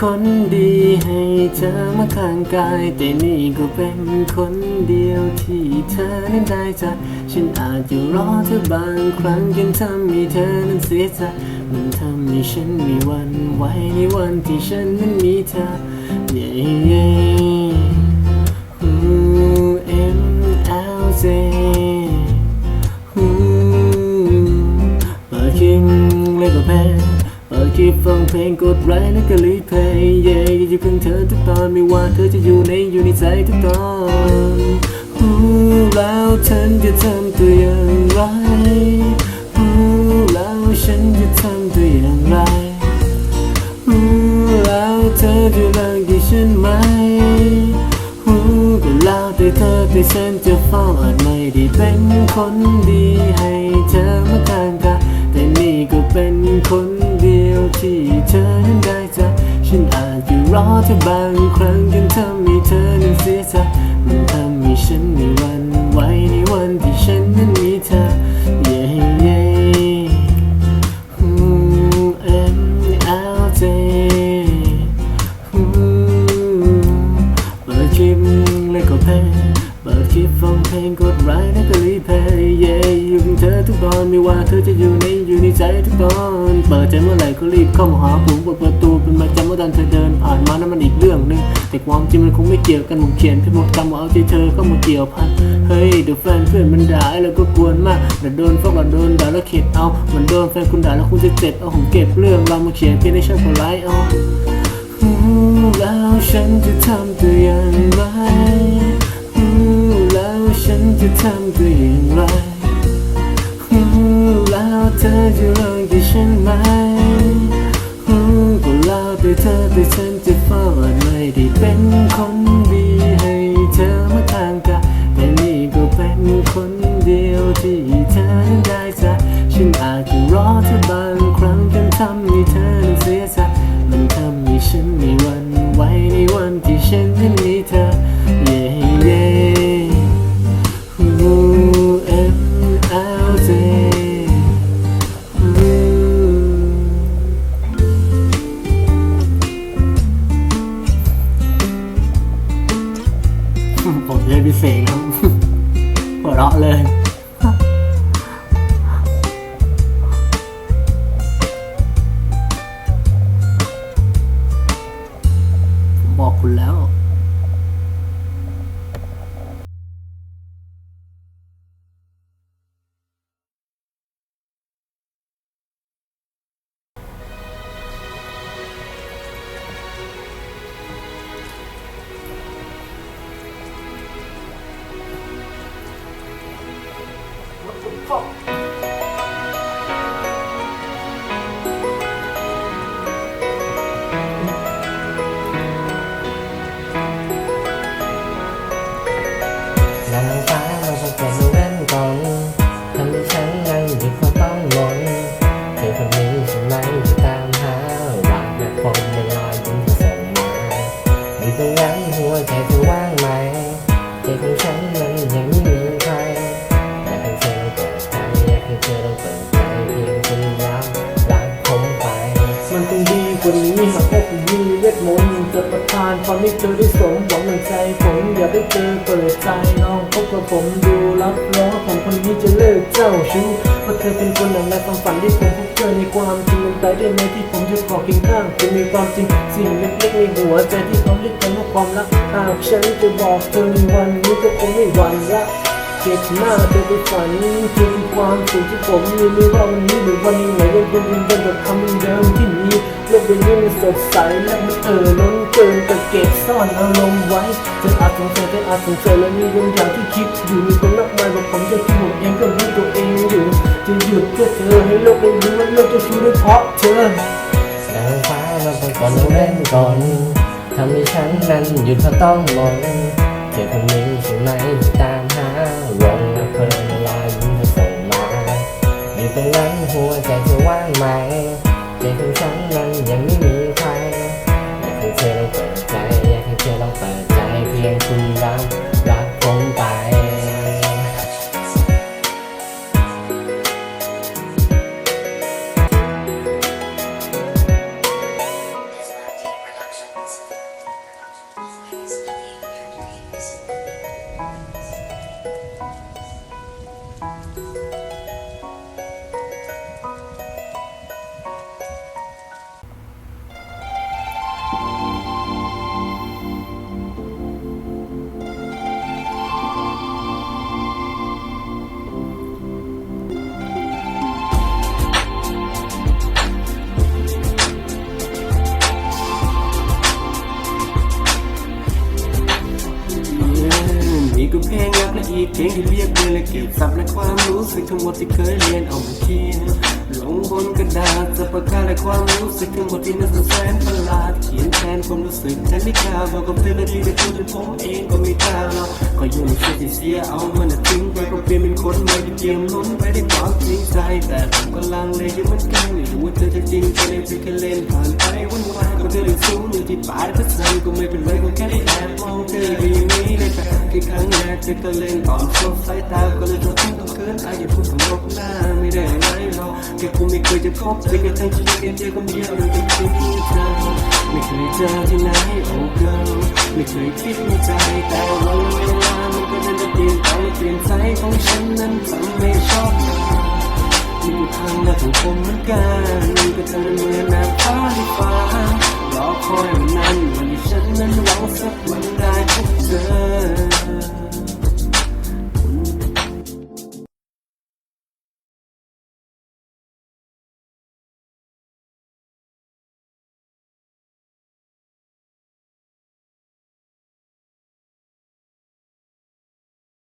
คนดีให้เธอมาข้างกาย แต่นี่ก็เป็นคนเดียวที่เธอนั้นได้จากฉันอาจจะรอเธอบางครั้งจนทำให้เธอนั้นเสียใจมันทำให้ฉันมีวันไหวในวันที่ฉันนั้นมีเธอ yeah, yeah. เพลงกดไลค์แล้วก็รีเพลย์เย่อยู่ข้างเธอทุกตอนไม่ว่าเธอจะอยู่ในอยู่ในใจทุกตอนฮู้แล้วฉันจะทำตัวอย่างไรฮู้แล้วฉันจะทำตัวอย่างไรรู้แล้วเธอจะรักที่ฉันไหมรู้ก็แล้วแต่เธอแต่ฉันจะเฝ้าอาจไม่ได้เป็นคนดีให้เธอมาข้างกายแต่นี่ก็ เป็นคนเดียวที่เธอนั้นได้จากฉันอาจจะรอเธอบางครั้งจนทำให้เธอนั้นเสียใจ อยู่กับเธอทุกตอนไม่ว่าเธอจะอยู่ในอยู่ในใจทุกตอนเปิดใจเมื่อไหร่ก็รีบเข้ามาหาผมเปิดประตูเป็นประจำเมื่อตอนเธอเดินผ่านมานั้นมันอีกเรื่องหนึงแต่ความจริงมันคงไม่เกี่ยวกันผมเขียนเพื่อหมดจำว่าเอาใจเธอเข้ามาเกี่ยวพันเฮ้ยเดี๋ยวแฟนเพื่อนมันด่าแล้วก็กวนมากเดี๋ยวโดนพวกเราโดนด่าแล้วเข็ดเอาเหมันโดนแฟนคุณด่าแล้วคุณจะเจ็บเอาผมเก็บเรื่องเรามาเขียนเพียงในช่องของไลฟ์เอาแล้วฉันจะทำตัวอย่างไร คนดีให้เธอมาทางกาแต่นี่ก็เป็นคนเดียวที่เธอได้จะฉันอาจจะรอเธอบางครั้งจนทำให้เธอเสียใจมันทำให้ฉันมีวันไหวในวันที่ฉันนั้นมีเธอ เราะเลย นางฟ้ามาานความให้เธอได้สมหวังดังใจผมอย่าได้เจอเปิดใจลองพบกับผมดูรับรองผมคนนี้จะเลิกเจ้าชู้เพราะเธอเป็นคนหนึ่งในความฝันที่ผมพบเจอในความจริงมันได้ไหมที่ผมจะขอเพียงข้างคุณมีความจริงสิ่งเล็กๆในหัวใจที่เขาเรียกกันว่าความรักหากฉันจะบอกเธอในวันนี้ก็คงไม่หวั่นละเก็บหน้าเธอไปฝันเธอคือความสุขที่ผมมีไม่ว่าวันนี้หรือวันไหนยังคงยืนยันกับคำเดิมที่มีโลกใบนี้มันสดใสและมันเอ่อล้นเกิน ซ่อนอารมณ์ไว้เธออาจสงสัยเธออาจสงสัยและมีบางอย่างที่คิดอยู่มีคนมากมายบอกผมจะที่ผมเองก็รู้ตัวเองอยู่จะหยุดเพื่อเธอให้โลกได้รู้ว่าโลกจะชูด้วยเพราะเธอนางฟ้ามาประกอบเล่นกลทำให้ฉันนั้นหยุดเพราะต้องหลงเธอคนนี้ใช่ไหมตามหาวงและเพลินลายยิ้มส่งมาอยู่ตรงนั้นหัวใจเธอว่างไหมใจของฉันนั้นยังไม่มีใครอยากให้เธอลองเจอเธอ ลองเปิดใจเพียงคุณรับรักีเพลงที่เรียกเรียนและเก็บซับและความรู้สึกทั้งหมดที่เคยเรียนเอามาเขียนลงบนกระดาษจะประกาศและความรู้สึกทั้งหมดที่น่าสงสารประหลาดเขียนแทนความรู้สึกแทนที่ข่าวบอกกับเธอและที่ได้พูดถึงผมเองก็ไม่กล้าหรอกก็ยังไม่เชื่อที่เสียเอามันทิ้งไปก็เปลี่ยนเป็นคนใหม่ที่เตรียมล้นไปได้วยความจริงใจแต่ผมก็ลังเลอยู่เหมือนกันไม่รู้ว่าเธอจะจริงใจหรือแค่เล่นผ่านไป เธอยังสูงอยู่ที่ปลายถ้าเธอก็ไม่เป็นไรก็แค่ได้แอบมองเธอก็ยังมีได้แต่แค่ครั้งแรกเธอก็เล่นอ่อนโซฟสายตาก็เลยทำให้ต้องเกินอายอย่าพูดถึงลบหน้าไม่ได้อะไรหรอกแค่กูไม่เคยจะพบจนกระทั่งฉันเองเจอคนเดียวเลยที่คิดที่เธอไม่เคยเจอที่ไหนโอ้เกิร์ลไม่เคยคิดในใจแต่รอเวลามันก็จะเปลี่ยนไเปลี่ยนใจของฉันนั้นทำไห้ชอบที่อยู่ข้งหน้างผมเหมือนกันก็เธอเหมือนนางฟ้าที่ฟ้า รอคอยวันนั้นวันที่ฉันนั้นหวังสักวันได้พบเจอ